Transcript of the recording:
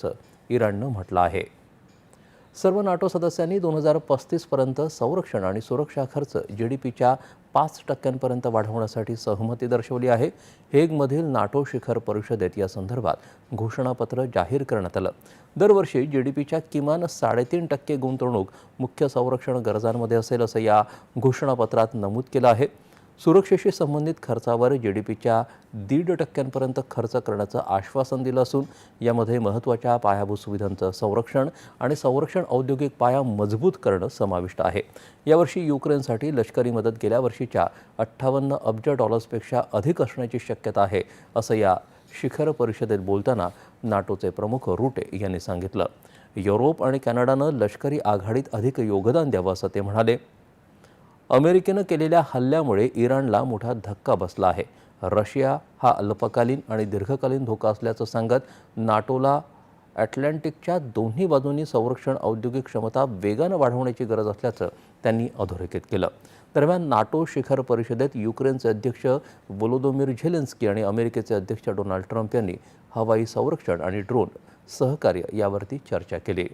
असल्याचं इराणनं म्हटलं आहे. सर्व नाटो सदस्यांनी दोन हजार पस्तीसपर्यंत संरक्षण आणि सुरक्षा खर्च जी डी पीच्या पाच टक्क्यांपर्यंत वाढवण्यासाठी सहमती दर्शवली आहे. हेगमधील नाटो शिखर परिषदेत या संदर्भात घोषणापत्र जाहीर करण्यात आलं. दरवर्षी जी डी पीच्या किमान साडेतीन टक्के गुंतवणूक मुख्य संरक्षण गरजांमध्ये असेल असं या घोषणापत्रात नमूद केलं आहे. सुरक्षेशी संबंधित खर्चावर जी डी पीच्या दीड टक्क्यांपर्यंत खर्च करण्याचं आश्वासन दिलं असून यामध्ये महत्त्वाच्या पायाभूत सुविधांचं संरक्षण आणि संरक्षण औद्योगिक पाया मजबूत करणं समाविष्ट आहे. यावर्षी युक्रेनसाठी लष्करी मदत गेल्या वर्षीच्या अठ्ठावन्न अब्ज डॉलर्सपेक्षा अधिक असण्याची शक्यता आहे असं या शिखर परिषदेत बोलताना नाटोचे प्रमुख रुटे यांनी सांगितलं. युरोप आणि कॅनडानं लष्करी आघाडीत अधिक योगदान द्यावं असं ते म्हणाले. अमेरिकेनं केलेल्या हल्ल्यामुळे इराणला मोठा धक्का बसला आहे. रशिया हा अल्पकालीन आणि दीर्घकालीन धोका असल्याचं सांगत नाटोला अटलांटिकच्या दोन्ही बाजूंनी संरक्षण औद्योगिक क्षमता वेगानं वाढवण्याची गरज असल्याचं त्यांनी अधोरेखित केलं. दरम्यान नाटो शिखर परिषदेत युक्रेनचे अध्यक्ष वोलोदोमिर झेलेन्स्की आणि अमेरिकेचे अध्यक्ष डोनाल्ड ट्रम्प यांनी हवाई संरक्षण आणि ड्रोन सहकार्य यावरती चर्चा केली.